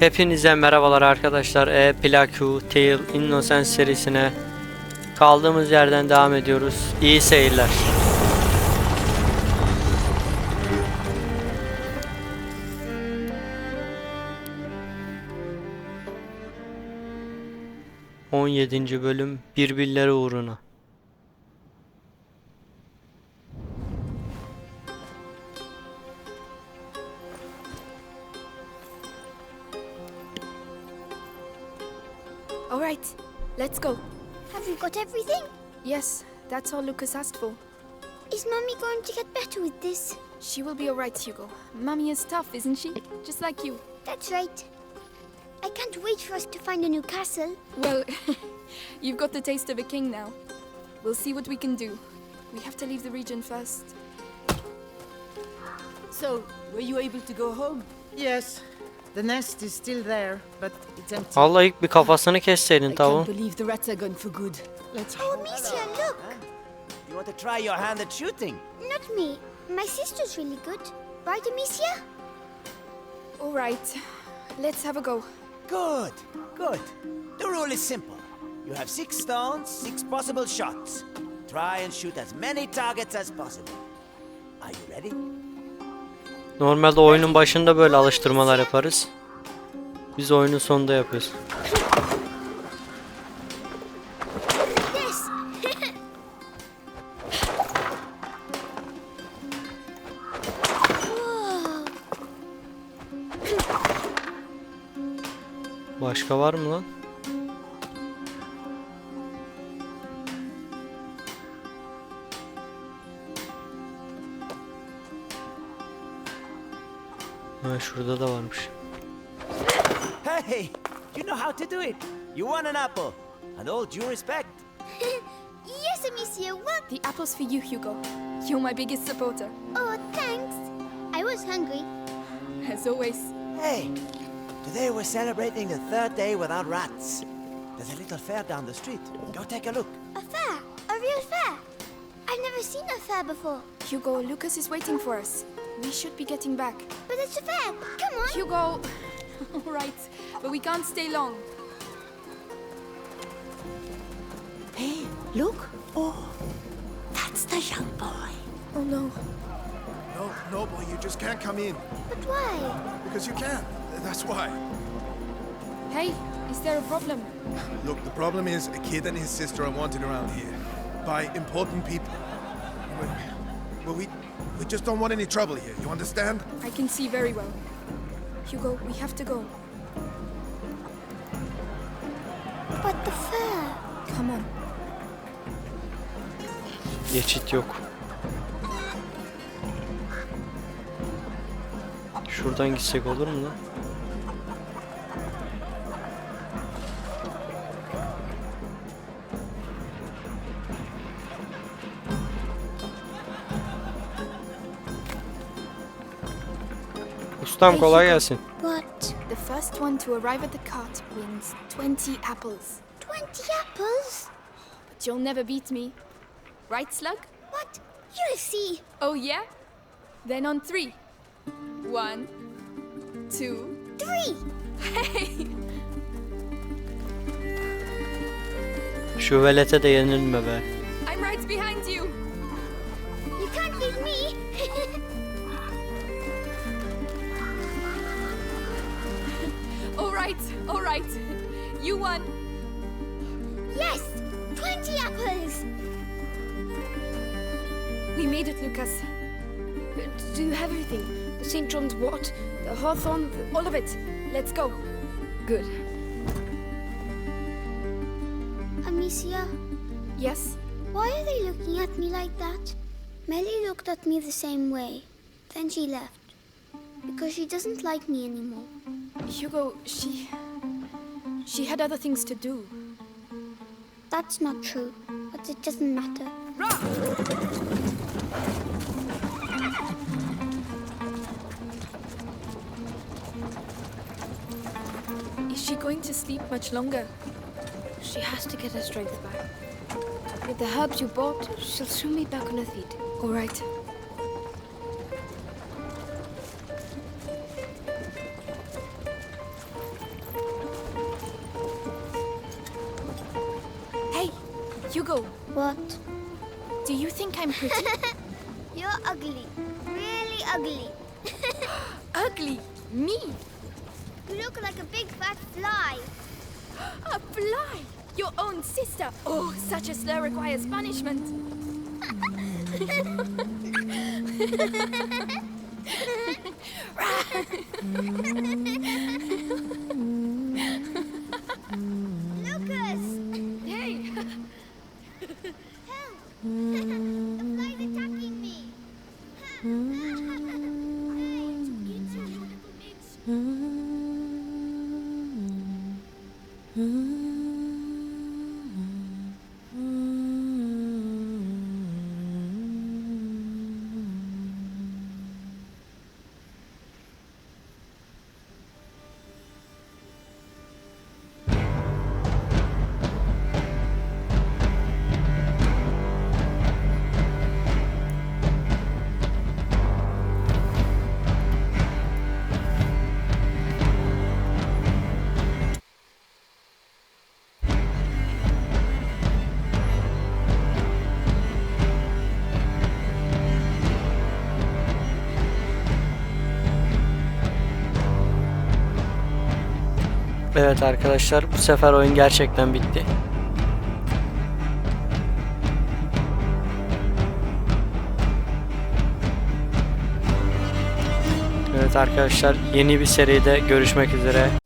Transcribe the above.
Hepinize merhabalar arkadaşlar. E Plaku Tale Innocence serisine kaldığımız yerden devam ediyoruz. İyi seyirler. On yedinci bölüm birbirleri uğruna. All right, let's go. Have you got everything? Yes, that's all Lucas asked for. Is Mummy going to get better with this? She will be all right, Hugo. Mummy is tough, isn't she? Just like you. That's right. I can't wait for us to find a new castle. Well, you've got the taste of a king now. We'll see what we can do. We have to leave the region first. So, were you able to go home? Yes. The nest is still there, but it's empty. Vallahi ilk bir kafasını kesseydin I tavuğun. can't believe the rats are gone for good. Let's Oh, Amicia, look! You want to try your hand at shooting? Not me. My sister's really good. Right, Amicia? All right, let's have a go. Good, good. The rule is simple. You have six stones, six possible shots. Try and shoot as many targets as possible. Are you ready? Normalde oyunun başında böyle alıştırmalar yaparız. Biz oyunun sonunda yapıyoruz. Başka var mı lan? Ha şurada da varmış. Hey, you know how to do it. You want an apple. And all due respect. yes, Amicia, what? The apple's for you, Hugo. You're my biggest supporter, Oh, thanks. I was hungry. as always. Hey, today we're celebrating the third day without rats. There's a little fair down the street. Go take a look. A fair? A real fair? I've never seen a fair before. Hugo, Lucas is waiting for us. We should be getting back. But it's a fair. Come on. Hugo! all right, but we can't stay long. Hey, look! Oh, that's the young boy. Oh no. No, no, boy, you just can't come in. But why? Because you can't. That's why. Hey, is there a problem? Look, the problem is a kid and his sister are wanted around here by important people. Well, well, we, we just don't want any trouble here. You understand? I can see very well. Hugo, we have to go. But the fair. Come on. Geçit yok. Şuradan gitsek olur mu lan? Ustam kolay gelsin. What? The first one to arrive at the cart wins 20 apples. 20 apples? But you'll never beat me. Right, Slug? What? You'll see. Oh, yeah? Then on three. One, two. Three. Hey! Şu velete de yenilme be. I'm right behind you. You can't beat me. right, all right. You won. yes. 20 apples. We made it, Lucas. Do you have everything? The St. John's wort, the hawthorn, all of it. Let's go. Good. Amicia, Yes? why are they looking at me like that? Melly looked at me the same way. Then she left. Because she doesn't like me anymore. Hugo, she. She had other things to do. That's not true. But it doesn't matter. Is she going to sleep much longer? She has to get her strength back. With the herbs you bought, she'll soon be back on her feet. All right. Hugo, What? do you think I'm pretty? You're ugly. Really ugly. Ugly? Me? You look like a big fat fly. A fly? Your own sister? Oh, such a slur requires punishment. Evet arkadaşlar bu sefer oyun gerçekten bitti. Evet arkadaşlar yeni bir seride görüşmek üzere.